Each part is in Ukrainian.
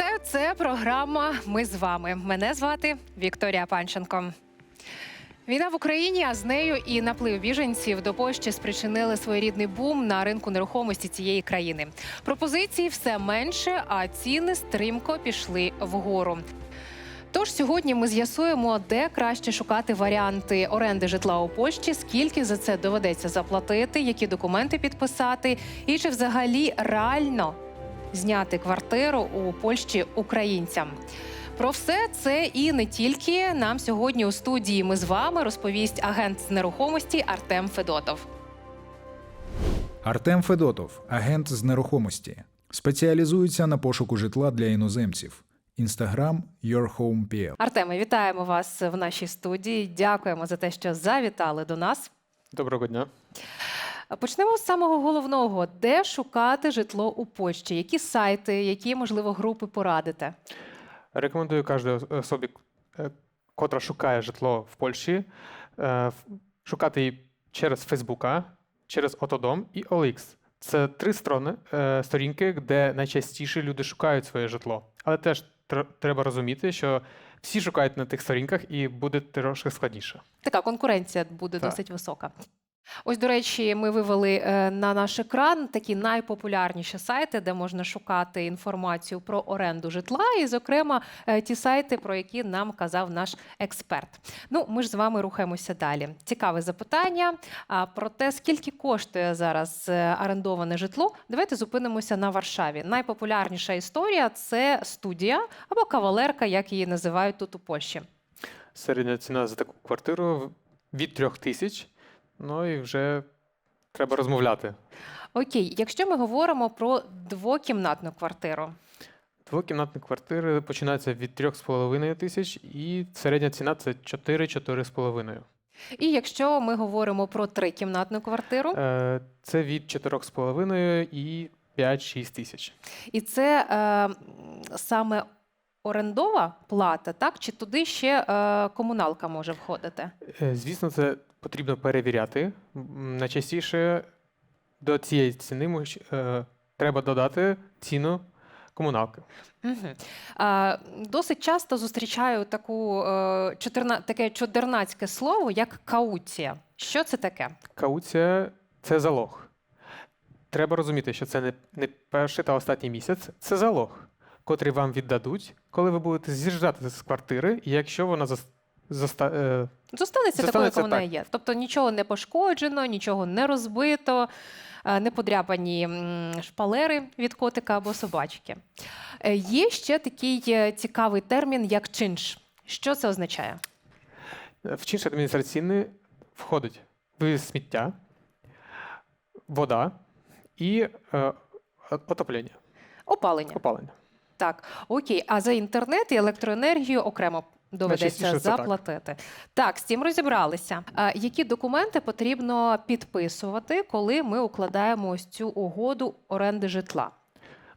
Вітаю, це програма Ми з вами. Мене звати Вікторія Панченко. Війна в Україні, а з нею і наплив біженців до Польщі спричинили своєрідний бум на ринку нерухомості цієї країни. Пропозицій все менше, а ціни стрімко пішли вгору. Тож сьогодні ми з'ясуємо, де краще шукати варіанти оренди житла у Польщі, скільки за це доведеться заплатити, які документи підписати, і чи взагалі реально зняти квартиру у Польщі українцям. Про все це і не тільки нам сьогодні у студії. Ми з вами розповість агент з нерухомості Артем Федотов. Артем Федотов, агент з нерухомості, спеціалізується на пошуку житла для іноземців. Інстаграм YourHomePL. Артеме, вітаємо вас в нашій студії. Дякуємо за те, що завітали до нас. Доброго дня. Почнемо з самого головного: де шукати житло у Польщі? Які сайти, які можливо групи порадите? Рекомендую кожній особі, е, котра шукає житло в Польщі, е, шукати її через Фейсбука, через Отодом і OLX. Це три сторони, е, сторінки, де найчастіше люди шукають своє житло. Але теж треба розуміти, що всі шукають на тих сторінках і буде трошки складніше. Така конкуренція буде Так. досить висока. Ось, до речі, ми вивели е, на наш екран такі найпопулярніші сайти, де можна шукати інформацію про оренду житла, і, зокрема, е, ті сайти, про які нам казав наш експерт. Ну, ми ж з вами рухаємося далі. Цікаве запитання. Про те, скільки коштує зараз е, орендоване житло, давайте зупинимося на Варшаві. Найпопулярніша історія це студія або кавалерка, як її називають тут у Польщі. Середня ціна за таку квартиру від трьох тисяч. Ну і вже треба розмовляти. Окей, якщо ми говоримо про двокімнатну квартиру, Двокімнатні квартири починаються від 3,5 тисяч, і середня ціна це 4-4,5. і якщо ми говоримо про трикімнатну квартиру, Е, Це від 4,5 і 5-6 тисяч. і це е, саме орендова плата, так чи туди ще е, комуналка може входити? Е, Звісно, це потрібно перевіряти. Найчастіше до цієї ціни е, треба додати ціну комуналки. Угу. А, досить часто зустрічаю таку е, чотирна, таке чудернацьке слово, як кауція. Що це таке? Кауція це залог. Треба розуміти, що це не, не перший та останній місяць, це залог, котрий вам віддадуть, коли ви будете з'їжджати з квартири, і якщо вона зас, заста, е, Зостанеться такою, як вона так. є. Тобто нічого не пошкоджено, нічого не розбито, е, не подряпані шпалери від котика або собачки. Е, Є ще такий е, цікавий термін, як чинш. Що це означає? В чинш адміністраційний входить вивіз сміття, вода і е, отоплення, Опалення. опалення. Так, окей. А за інтернет і електроенергію окремо доведеться Найчастіше це так. заплатити. Так. з цим розібралися. А які документи потрібно підписувати, коли ми укладаємо ось цю угоду оренди житла?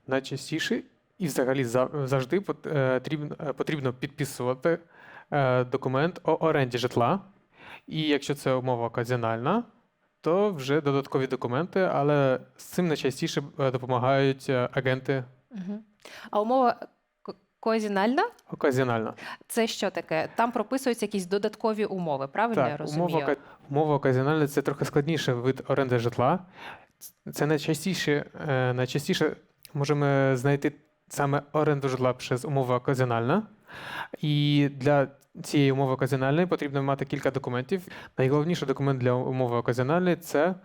Найчастіше і взагалі зав- завжди пот- е, трібно- е, потрібно підписувати е, документ о оренді житла. І якщо це умова оказіональна, то вже додаткові документи, але з цим найчастіше е, допомагають е, агенти Угу. А умова ко- коазінальна? Оказіональна. Це що таке? Там прописуються якісь додаткові умови, правильно я розумію? умова, умова оказіональна це трохи складніше вид оренди житла. Це найчастіше, е, найчастіше можемо знайти саме оренду житла через умову оказіональна. І для цієї умови оказіональної потрібно мати кілька документів. Найголовніший документ для умови оказіональної це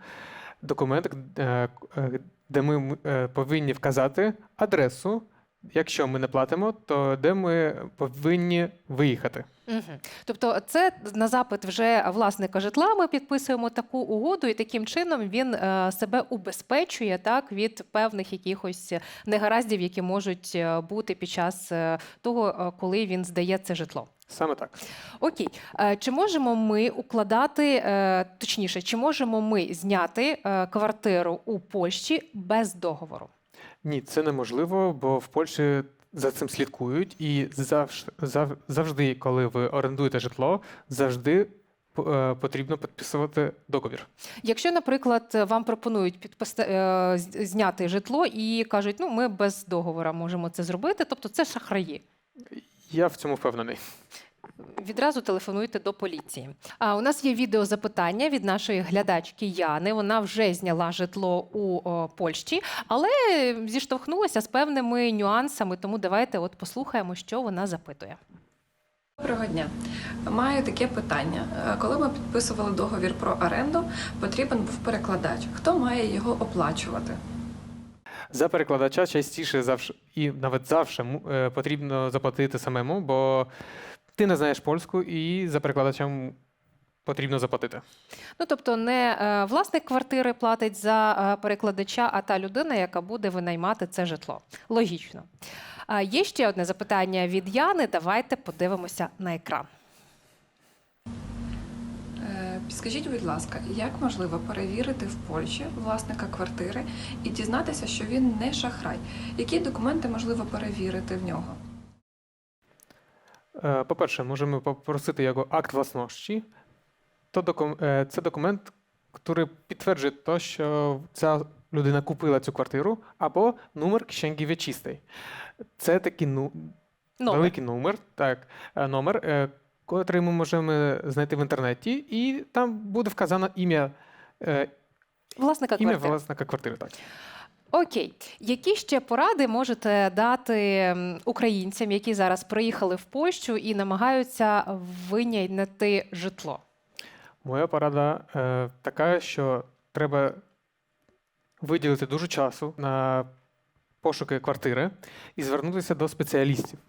документ, е, е, де ми повинні вказати адресу. Якщо ми не платимо, то де ми повинні виїхати. Угу. Тобто, це на запит вже власника житла. Ми підписуємо таку угоду, і таким чином він е, себе убезпечує так від певних якихось негараздів, які можуть е, бути під час е, того, коли він здає це житло. Саме так. Окей, чи можемо ми укладати, точніше, чи можемо ми зняти квартиру у Польщі без договору? Ні, це неможливо, бо в Польщі за цим слідкують, і завжди, завжди, коли ви орендуєте житло, завжди е, потрібно підписувати договір. Якщо, наприклад, вам пропонують підпис... е, зняти житло і кажуть, ну ми без договору можемо це зробити, тобто це шахраї. Я в цьому впевнений. Відразу телефонуйте до поліції. А у нас є відеозапитання від нашої глядачки Яни. Вона вже зняла житло у о, Польщі, але зіштовхнулася з певними нюансами. Тому давайте от послухаємо, що вона запитує. Доброго дня. Маю таке питання. Е, Коли ми підписували договір про оренду, потрібен був перекладач. Хто має його оплачувати? За перекладача частіше завжди і навіть завжди е, потрібно заплатити самому, бо ти не знаєш польську, і за перекладачем потрібно заплатити. Ну тобто, не е, власник квартири платить за е, перекладача, а та людина, яка буде винаймати це житло. Логічно. А є ще одне запитання від Яни. Давайте подивимося на екран. Е, Підскажіть, будь ласка, як можливо перевірити в Польщі власника квартири і дізнатися, що він не шахрай? Які документи можливо перевірити в нього? Е, По-перше, можемо попросити його акт власності. Е, це документ, який підтверджує те, що ця людина купила цю квартиру, або номер księgi wieczystej. Це такий ну, Номер. великий номер, так, е, номер, котрий ми можемо знайти в інтернеті, і там буде вказано ім'я, Власника ім'я квартири. власника квартири. Так. Окей, які ще поради можете дати українцям, які зараз приїхали в Польщу і намагаються винайняти житло? Моя порада е, така, що треба виділити дуже часу на пошуки квартири і звернутися до спеціалістів.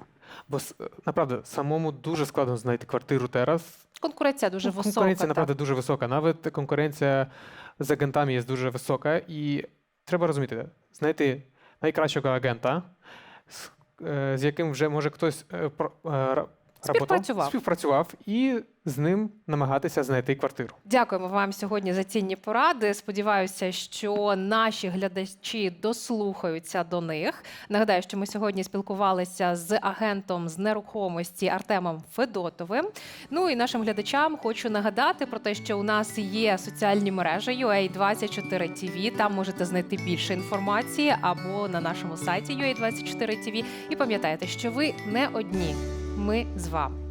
Бо с- направду самому дуже складно знайти квартиру зараз. Конкуренція дуже Ну, висока. Конкуренція так. дуже висока. Навіть конкуренція з агентами є дуже висока, і треба розуміти, знайти найкращого агента, з, е, яким вже може хтось е, е, ра- Співпрацював. співпрацював, і з ним намагатися знайти квартиру. Дякуємо вам сьогодні за цінні поради. Сподіваюся, що наші глядачі дослухаються до них. Нагадаю, що ми сьогодні спілкувалися з агентом з нерухомості Артемом Федотовим. Ну і нашим глядачам хочу нагадати про те, що у нас є соціальні мережі UA24 TV. Там можете знайти більше інформації або на нашому сайті UA24 TV. І пам'ятайте, що ви не одні. Ми з вами.